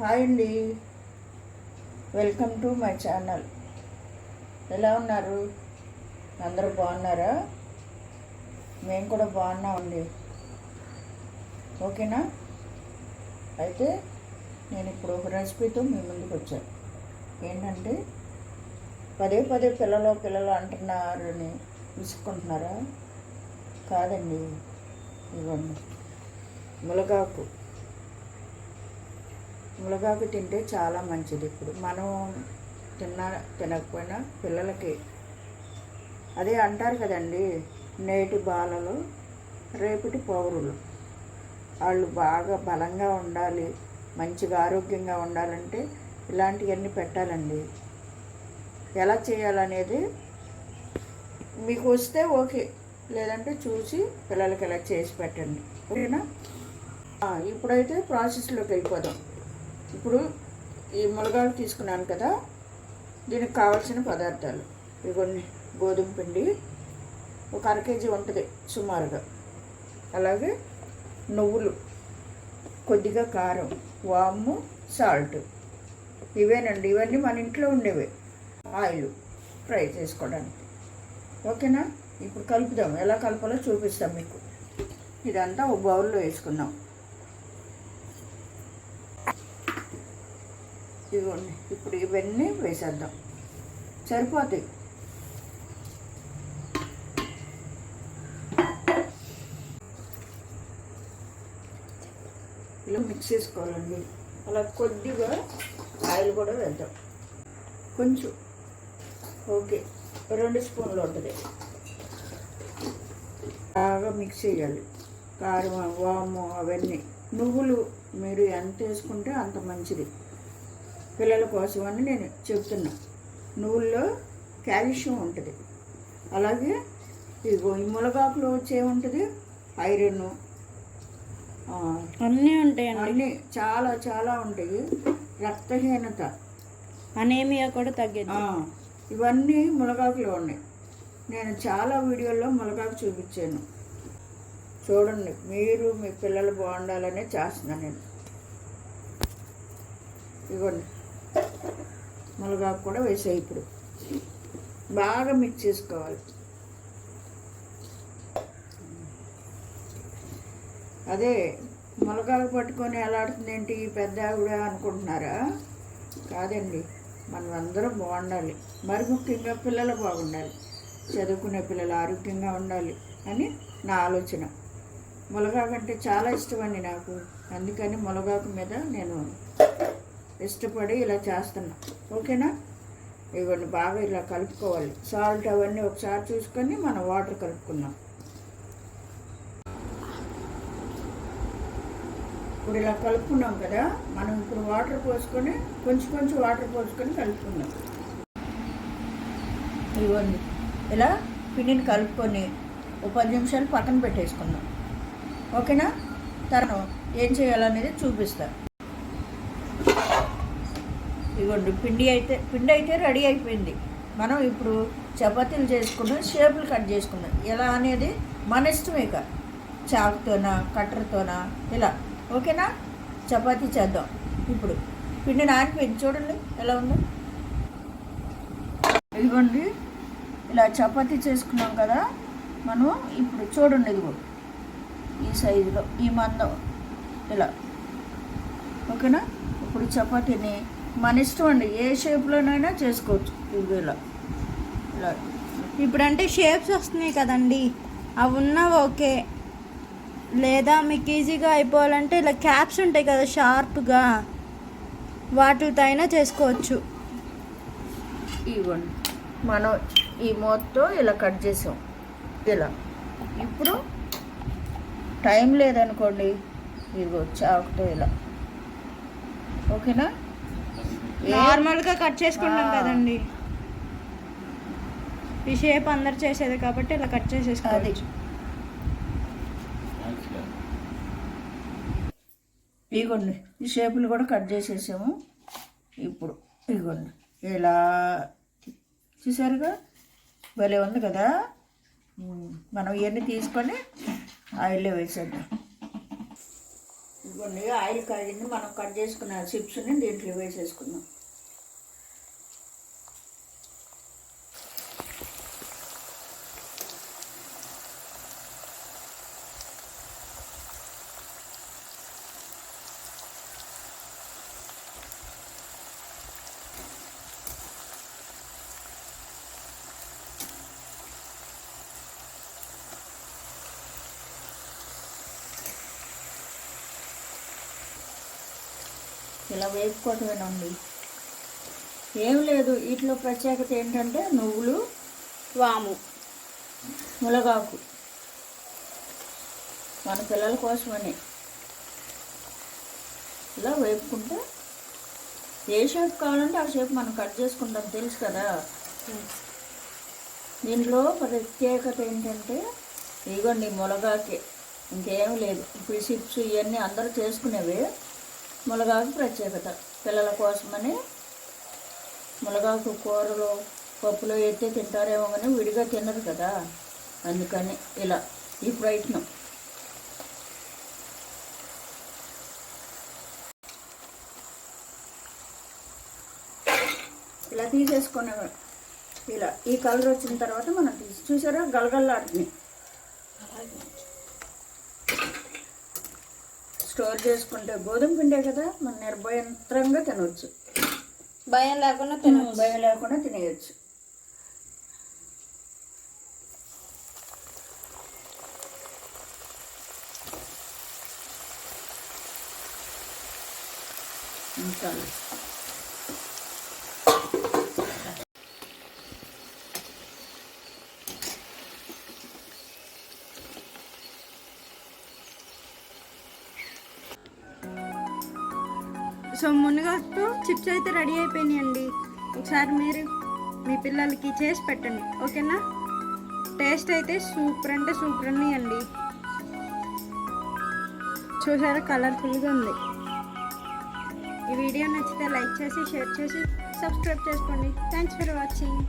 Hi అండి. Welcome to my channel. ఎలా ఉన్నారు? అందరూ బాగున్నారా? మేము కూడా బాగున్నామండి. ఓకేనా? అయితే నేను ఇప్పుడు ఒక రెసిపీతో మీ ముందుకు వచ్చాను ఏంటంటే పదే పదే పిల్లలు పిల్లలు అంటున్నారని విసుక్కుంటున్నారా? కాదండి. ఇవ్వండి. ములగాకు. మునగాకు తింటే చాలా మంచిది ఇప్పుడు. మనం తిన్నా తినకపోయినా పిల్లలకి. అదే అంటారు కదండి నేటి బాలలు రేపటి పౌరులు. వాళ్ళు బాగా బలంగా ఉండాలి మంచిగా ఆరోగ్యంగా ఉండాలంటే ఇలాంటివన్నీ పెట్టాలండి. ఎలా చేయాలనేది మీకు వస్తే ఓకే లేదంటే చూసి పిల్లలకి ఇలా చేసి పెట్టండి. ఓకేనా? ఇప్పుడైతే ప్రాసెస్లోకి వెళ్ళిపోదాం. ఇప్పుడు ఈ మునగాలు తీసుకున్నాను కదా దీనికి కావాల్సిన పదార్థాలు. ఇవన్నీ గోధుమ పిండి. ఒక అర కేజీ ఉంటుంది సుమారుగా. అలాగే నువ్వులు కొద్దిగా కారం వాము సాల్ట్. ఇవేనండి ఇవన్నీ మన ఇంట్లో ఉండేవే. ఆయిల్ ఫ్రై చేసుకోవడానికి. ఓకేనా? ఇప్పుడు కలుపుదాం. ఎలా కలపాలో చూపిస్తాం మీకు. ఇదంతా ఒక బౌల్లో వేసుకుందాం. ఇదిగోండి ఇప్పుడు ఇవన్నీ వేసేద్దాం. సరిపోతాయి. ఇలా మిక్స్ చేసుకోవాలండి. అలా కొద్దిగా ఆయిల్ కూడా వేద్దాం. కొంచెం. ఓకే రెండు స్పూన్లు ఉంటుంది. బాగా మిక్స్ చేయాలి. కారం వాము అవన్నీ. నువ్వులు మీరు ఎంత వేసుకుంటే అంత మంచిది. పిల్లల కోసం అని నేను చెప్తున్నా. నువ్వుల్లో కాల్షియం ఉంటుంది. అలాగే ఇదిగో ఈ మునగాకులో వచ్చే ఉంటుంది ఐరన్ అన్నీ ఉంటాయండి. అన్నీ చాలా చాలా ఉంటాయి. రక్తహీనత. అనేమియా కూడా తగ్గేది. ఇవన్నీ మునగాకులో ఉన్నాయి. నేను చాలా వీడియోల్లో మునగాకు చూపించాను. చూడండి మీరు మీ పిల్లలు బాగుండాలనే చేస్తున్నాను నేను. ఇవ్వండి మునగాకు కూడా వేసాయి ఇప్పుడు. బాగా మిక్స్ చేసుకోవాలి. అదే మునగాకు పట్టుకొని ఎలాడుతుంది ఏంటి? పెద్ద ఆవిడ అనుకుంటున్నారా? కాదండి. మనం అందరం బాగుండాలి. మరి ముఖ్యంగా పిల్లలు బాగుండాలి. చదువుకునే పిల్లలు ఆరోగ్యంగా ఉండాలి అని నా ఆలోచన. మునగాకు అంటే చాలా ఇష్టమండి నాకు. అందుకని మునగాకు మీద నేను ఇష్టపడి ఇలా చేస్తున్నా. ఓకేనా? ఇవన్నీ బాగా ఇలా కలుపుకోవాలి. సాల్ట్ అవన్నీ ఒకసారి చూసుకొని మనం వాటర్ కలుపుకుందాం. ఇప్పుడు ఇలా కలుపుకున్నాం కదా మనం ఇప్పుడు వాటర్ పోసుకొని కొంచెం కొంచెం వాటర్ పోసుకొని కలుపుకుందాం. ఇవ్వండి. ఇలా పిండిని కలుపుకొని ఒక పది నిమిషాలు పక్కన పెట్టేసుకుందాం. ఓకేనా? తను ఏం చేయాలనేది చూపిస్తాను ఇవ్వండి పిండి అయితే పిండి అయితే రెడీ అయిపోయింది. మనం ఇప్పుడు చపాతీలు చేసుకున్నాం షేపులు కట్ చేసుకున్నాం. ఎలా అనేది మన ఇష్టమే ఇక. చాకుతోనా కట్టర్తోనా ఇలా. ఓకేనా? చపాతీ చేద్దాం. ఇప్పుడు పిండి నానిపోయింది చూడండి ఎలా ఉందో. ఇదిగోండి ఇలా చపాతీ చేసుకున్నాం కదా. మనం ఇప్పుడు చూడండి ఇదిగో. ఈ సైజులో ఈ మందం. ఇలా. ఓకేనా? ఇప్పుడు చపాతీని మన ఇష్టం అండి. ఏ షేప్లోనైనా చేసుకోవచ్చు ఇది ఇలా. ఇలా ఇప్పుడు అంటే షేప్స్ వస్తున్నాయి కదండి. అవి ఉన్నా ఓకే. లేదా మీకు ఈజీగా అయిపోవాలంటే ఇలా క్యాప్స్ ఉంటాయి కదా షార్ప్గా వాటితో అయినా చేసుకోవచ్చు. ఇవ్వండి. మనం ఈ మూతతో ఇలా కట్ చేసాం. ఇలా. ఇప్పుడు టైం లేదనుకోండి. ఇదిగో చాకుతో ఇలా. ఓకేనా? నార్మల్గా కట్ చేసుకుంటాం. కదండి. ఈ షేప్ అందరు చేసేది కాబట్టి ఇలా కట్ అది. చేసేసుకోవచ్చు ఇగోండి ఈ షేపులు కూడా కట్ చేసేసాము. ఇప్పుడు ఇగోండి ఇలా చూసారుగా? భలే ఉంది కదా? మనం ఇవన్నీ తీసుకొని ఆయిల్లో వేసేద్దాం. ఆయిల్ కాగింది మనం కట్ చేసుకున్న చిప్స్ని దీంట్లో వేసేసుకుందాం. ఇలా వేపుకోవటమేనండి. ఏం లేదు వీటిలో ప్రత్యేకత ఏంటంటే నువ్వులు వాము. మునగాకు. మన పిల్లల కోసమని. ఇలా వేపుకుంటే ఏ షేప్ కావాలంటే ఆ షేప్ మనం కట్ చేసుకుంటాం తెలుసు కదా? దీంట్లో ప్రత్యేకత ఏంటంటే ఇదిగోండి మునగాకే. ఇంకేం లేదు. ఇప్పుడు చిప్స్ ఇవన్నీ అందరూ చేసుకునేవే. మునగాకు ప్రత్యేకత. పిల్లల కోసమని మునగాకు కూరలో పప్పులో ఎత్తే తింటారేమో కానీ విడిగా తినరు కదా. అందుకని ఇలా ఈ ప్రయత్నం. ఇలా తీసేసుకునే ఇలా ఈ కలర్ వచ్చిన తర్వాత మనం తీసి చూసారా? గలగల్లాడుతుంది. స్టోర్ చేసుకుంటే గోధుమ పిండే కదా మనం నిర్భయంత్రంగా తినవచ్చు భయం లేకుండా తినచ్చు. భయం లేకుండా తినేయచ్చు. ఇంకా సో మునగాకుతో చిప్స్ అయితే రెడీ అయిపోయినాయండి. ఒకసారి మీరు మీ పిల్లలకి చేసి పెట్టండి. ఓకేనా? టేస్ట్ అయితే సూపర్ అంటే సూపర్ ఉన్నాయండి. చూసారా? కలర్ఫుల్గా ఉంది. ఈ వీడియో నచ్చితే లైక్ చేసి షేర్ చేసి సబ్స్క్రైబ్ చేసుకోండి. Thanks for watching